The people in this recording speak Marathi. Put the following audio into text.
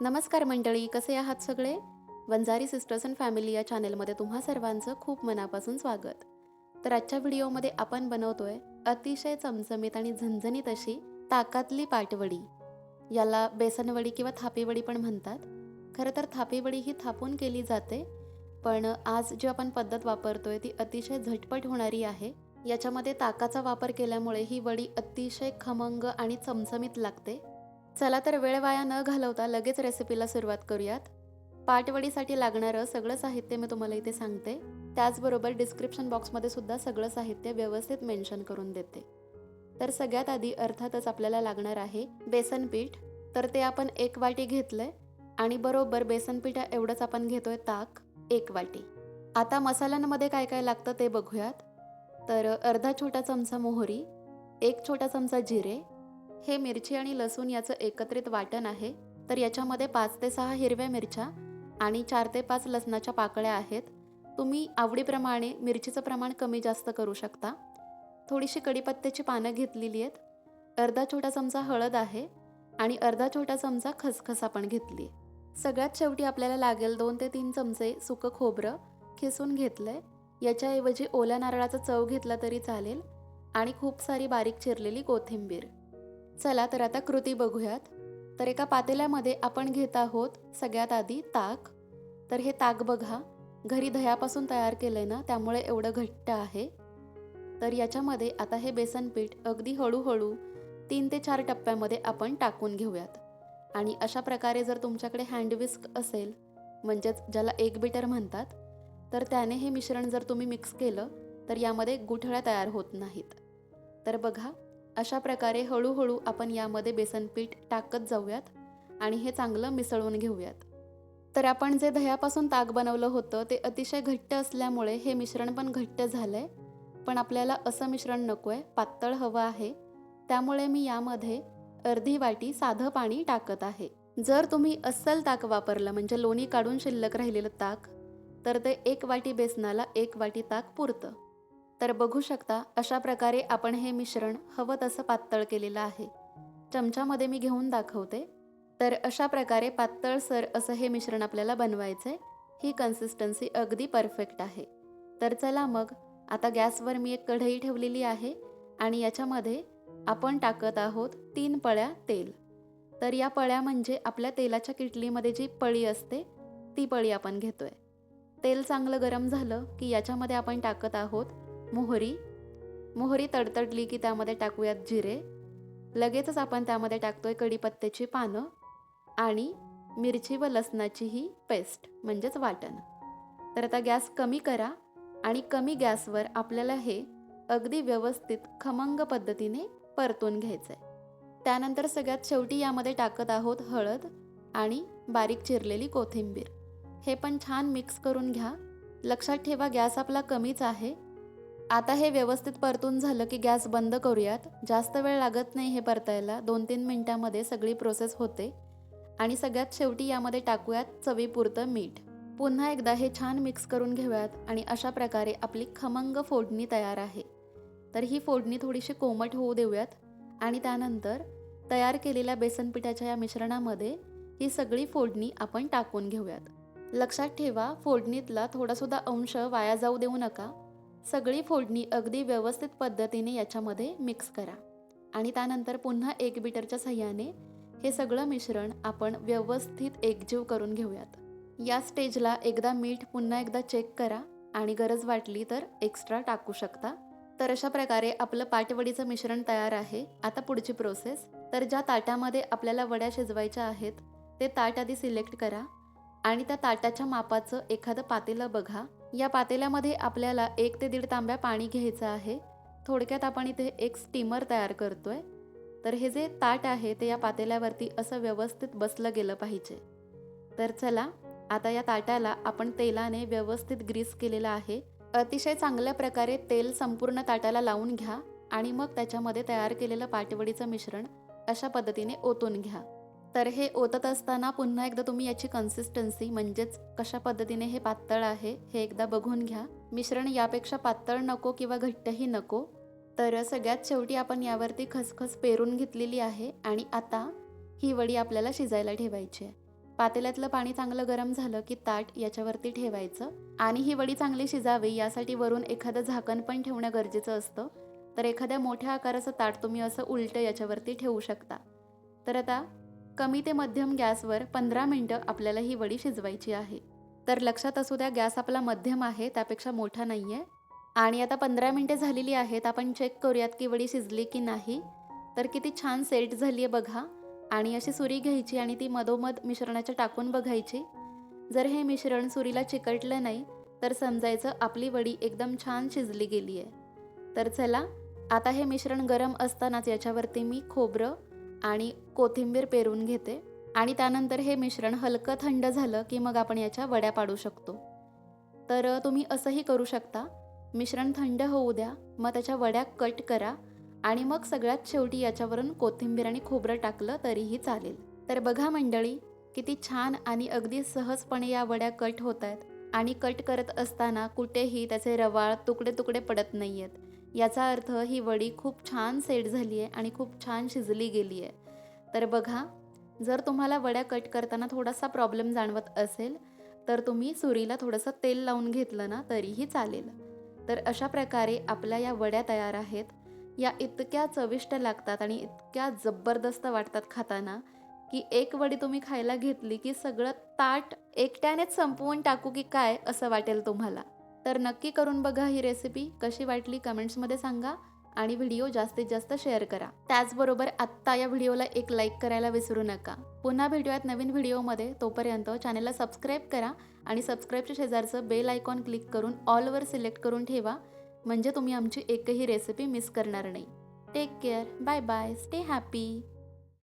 नमस्कार मंडळी कसे आहात सगळे? वंजारी सिस्टर्स अँड फॅमिली या चॅनेलमध्ये तुम्हा सर्वांचं खूप मनापासून स्वागत. तर आजच्या व्हिडिओमध्ये आपण बनवतोय अतिशय चमचमीत आणि झणझणीत अशी ताकातली पाटवडी. याला बेसनवडी किंवा थापीवडी पण म्हणतात. खरं तर थापीवडी ही थापून केली जाते पण आज जी आपण पद्धत वापरतोय ती अतिशय झटपट होणारी आहे. याच्यामध्ये ताकाचा वापर केल्यामुळे ही वडी अतिशय खमंग आणि चमचमीत लागते. चला तर वेळ वाया न घालवता लगेच रेसिपीला सुरुवात करूयात. पाटवडीसाठी लागणारं सगळं साहित्य मी तुम्हाला इथे सांगते. त्याचबरोबर डिस्क्रिप्शन बॉक्समध्ये सुद्धा सगळं साहित्य व्यवस्थित मेन्शन करून देते. तर सगळ्यात आधी अर्थातच आपल्याला लागणार आहे बेसन पीठ. तर ते आपण एक वाटी घेतलंय आणि बरोबर बेसन पिठा एवढंच आपण घेतोय ताक एक वाटी. आता मसाल्यांमध्ये काय काय लागतं ते बघूयात. तर अर्धा छोटा चमचा मोहरी एक छोटा चमचा जिरे हे मिरची आणि लसूण याचं एकत्रित वाटण आहे. तर याच्यामध्ये पाच ते सहा हिरव्या मिरच्या आणि चार ते पाच लसणाच्या पाकळ्या आहेत. तुम्ही आवडीप्रमाणे मिरचीचं प्रमाण कमी जास्त करू शकता. थोडीशी कढीपत्त्याची पानं घेतलेली आहेत. अर्धा छोटा चमचा हळद आहे आणि अर्धा छोटा चमचा खसखस आपण घेतली. सगळ्यात शेवटी आपल्याला लागेल दोन ते तीन चमचे सुकं खोबरं खिसून घेतलं आहे याच्याऐवजी ओल्या नारळाचा चव घेतला तरी चालेल आणि खूप सारी बारीक चिरलेली कोथिंबीर. चला तर आता कृती बघूयात. तर एका पातेल्यामध्ये आपण घेत आहोत सगळ्यात आधी ताक. तर हे ताक बघा. घरी दह्यापासून तयार केलंय ना त्यामुळे एवढं घट्ट आहे. तर याच्यामध्ये आता हे बेसन पीठ अगदी हळूहळू तीन ते चार टप्प्यामध्ये आपण टाकून घेऊयात. आणि अशा प्रकारे जर तुमच्याकडे हँडविस्क असेल म्हणजेच ज्याला एक बीटर म्हणतात तर त्याने हे मिश्रण जर तुम्ही मिक्स केलं तर यामध्ये गुठळ्या तयार होत नाहीत. तर बघा अशा प्रकारे हळूहळू आपण यामध्ये बेसन पीठ टाकत जाऊयात आणि हे चांगलं मिसळून घेऊयात. तर आपण जे दह्यापासून ताक बनवलं होतं ते अतिशय घट्ट असल्यामुळे हे मिश्रण पण घट्ट झालंय. पण आपल्याला असं मिश्रण नको आहे पातळ हवं आहे. त्यामुळे मी यामध्ये अर्धी वाटी साधं पाणी टाकत आहे. जर तुम्ही अस्सल ताक वापरलं म्हणजे लोणी काढून शिल्लक राहिलेलं ताक तर ते एक वाटी बेसनाला एक वाटी ताक पुरतं. तर बघू शकता अशा प्रकारे आपण हे मिश्रण हवं तसं पातळ केलेलं आहे. चमच्यामध्ये मी घेऊन दाखवते. तर अशा प्रकारे पातळसर असं हे मिश्रण आपल्याला बनवायचं आहे ही कन्सिस्टन्सी अगदी परफेक्ट आहे. तर चला मग आता गॅसवर मी एक कढई ठेवलेली आहे आणि याच्यामध्ये आपण टाकत आहोत तीन पळ्या तेल. तर या पळ्या म्हणजे आपल्या तेलाच्या किटलीमध्ये जी पळी असते ती पळी आपण घेतोय. तेल चांगलं गरम झालं की याच्यामध्ये आपण टाकत आहोत मोहरी. मोहरी तडतडली की त्यामध्ये टाकूयात जिरे. लगेचच आपण त्यामध्ये टाकतोय कढीपत्त्याची पानं आणि मिरची व लसणाची ही पेस्ट म्हणजेच वाटण. तर आता गॅस कमी करा आणि कमी गॅसवर आपल्याला हे अगदी व्यवस्थित खमंग पद्धतीने परतून घ्यायचं आहे त्यानंतर सगळ्यात शेवटी यामध्ये टाकत आहोत हळद आणि बारीक चिरलेली कोथिंबीर. हे पण छान मिक्स करून घ्या. लक्षात ठेवा गॅस आपला कमीच आहे. आता हे व्यवस्थित परतून झालं की गॅस बंद करूयात. जास्त वेळ लागत नाही हे परतायला. दोन तीन मिनटामध्ये सगळी प्रोसेस होते. आणि सगळ्यात शेवटी यामध्ये टाकूयात चवीपुरतं मीठ. पुन्हा एकदा हे छान मिक्स करून घेऊयात आणि अशा प्रकारे आपली खमंग फोडणी तयार आहे. तर ही फोडणी थोडीशी कोमट होऊ देऊयात. आणि त्यानंतर तयार केलेल्या बेसन पिठाच्या या मिश्रणामध्ये ही सगळी फोडणी आपण टाकून घेऊयात. लक्षात ठेवा फोडणीतला थोडासुद्धा अंश वाया जाऊ देऊ नका. सगळी फोडणी अगदी व्यवस्थित पद्धतीने याच्यामध्ये मिक्स करा. आणि त्यानंतर पुन्हा एक बिटरच्या सहाय्याने हे सगळं मिश्रण आपण व्यवस्थित एकजीव करून घेऊयात. या स्टेजला एकदा मीठ पुन्हा एकदा चेक करा आणि गरज वाटली तर एक्स्ट्रा टाकू शकता. तर अशा प्रकारे आपलं पाटवडीचं मिश्रण तयार आहे. आता पुढची प्रोसेस तर ज्या ताटामध्ये आपल्याला वड्या शिजवायच्या आहेत ते ताट आधी सिलेक्ट करा आणि त्या ताटाच्या मापाचं एखादं पातेलं बघा. या पातेल्यामध्ये आपल्याला एक ते दीड तांब्या पाणी घ्यायचं आहे. थोडक्यात आपण इथे एक स्टीमर तयार करतोय. तर हे जे ताट आहे ते या पातेल्यावरती असं व्यवस्थित बसलं गेलं पाहिजे. तर चला आता या ताटाला आपण तेलाने व्यवस्थित ग्रीस केलेलं आहे. अतिशय चांगल्या प्रकारे तेल संपूर्ण ताटाला लावून घ्या आणि मग त्याच्यामध्ये तयार केलेलं पाटवडीचं मिश्रण अशा पद्धतीने ओतून घ्या. तर हे ओतत असताना पुन्हा एकदा तुम्ही याची कन्सिस्टन्सी म्हणजेच कशा पद्धतीने हे पातळ आहे हे एकदा बघून घ्या. मिश्रण यापेक्षा पातळ नको किंवा घट्टही नको. तर सगळ्यात शेवटी आपण यावरती खसखस पेरून घेतलेली आहे आणि आता ही वडी आपल्याला शिजायला ठेवायची आहे. पातेल्यातलं पाणी चांगलं गरम झालं की ताट याच्यावरती ठेवायचं आणि ही वडी चांगली शिजावी यासाठी वरून एखादं झाकण पण ठेवणं गरजेचं असतं. तर एखाद्या मोठ्या आकाराचं ताट तुम्ही असं उलटं याच्यावरती ठेवू शकता. तर आता कमी ते मध्यम गॅसवर पंधरा मिनटं आपल्याला ही वडी शिजवायची आहे. तर लक्षात असू द्या गॅस आपला मध्यम आहे त्यापेक्षा मोठा नाही आहे आणि आता पंधरा मिनटे झालेली आहेत आपण चेक करूयात की वडी शिजली की नाही. तर किती छान सेट झाली आहे बघा. आणि अशी सुरी घ्यायची आणि ती मधोमध मिश्रणाच्या टाकून बघायची. जर हे मिश्रण सुरीला चिकटलं नाही तर समजायचं आपली वडी एकदम छान शिजली गेली आहे तर चला आता हे मिश्रण गरम असतानाच याच्यावरती मी खोबरं आणि कोथिंबीर पेरून घेते आणि त्यानंतर हे मिश्रण हलकं थंड झालं की मग आपण याच्या वड्या पाडू शकतो. तर तुम्ही असंही करू शकता. मिश्रण थंड होऊ द्या मग त्याच्या वड्या कट करा आणि मग सगळ्यात शेवटी याच्यावरून कोथिंबीर आणि खोबरं टाकलं तरीही चालेल. तर बघा मंडळी किती छान आणि अगदी सहजपणे या वड्या कट होत आहेत आणि कट करत असताना कुठेही त्याचे रवाळ तुकडे तुकडे पडत नाही आहेत याचा अर्थ ही वडी खूप छान सेट झाली आहे आणि खूप छान शिजली गेली आहे तर बघा जर तुम्हाला वड्या कट करताना थोडासा प्रॉब्लेम जाणवत असेल तर तुम्ही सुरीला थोडंसं तेल लावून घेतलं ना तरीही चालेल. तर अशा प्रकारे आपल्या या वड्या तयार आहेत. या इतक्या चविष्ट लागतात आणि इतक्या जबरदस्त वाटतात खाताना की एक वडी तुम्ही खायला घेतली की सगळं ताट एकट्यानेच संपवून टाकू की काय असं वाटेल तुम्हाला. तर नक्की करून बघा ही रेसिपी कशी वाटली कमेंट्समध्ये सांगा आणि व्हिडिओ जास्तीत जास्त शेअर करा. त्याचबरोबर आत्ता या व्हिडिओला एक लाईक करायला विसरू नका. पुन्हा भेटूयात नवीन व्हिडिओमध्ये. तोपर्यंत चॅनलला सबस्क्राईब करा आणि सबस्क्राईबच्या शेजारचं बेल आयकॉन क्लिक करून ऑलवर सिलेक्ट करून ठेवा. म्हणजे तुम्ही आमची एकही रेसिपी मिस करणार नाही. Take care bye bye stay happy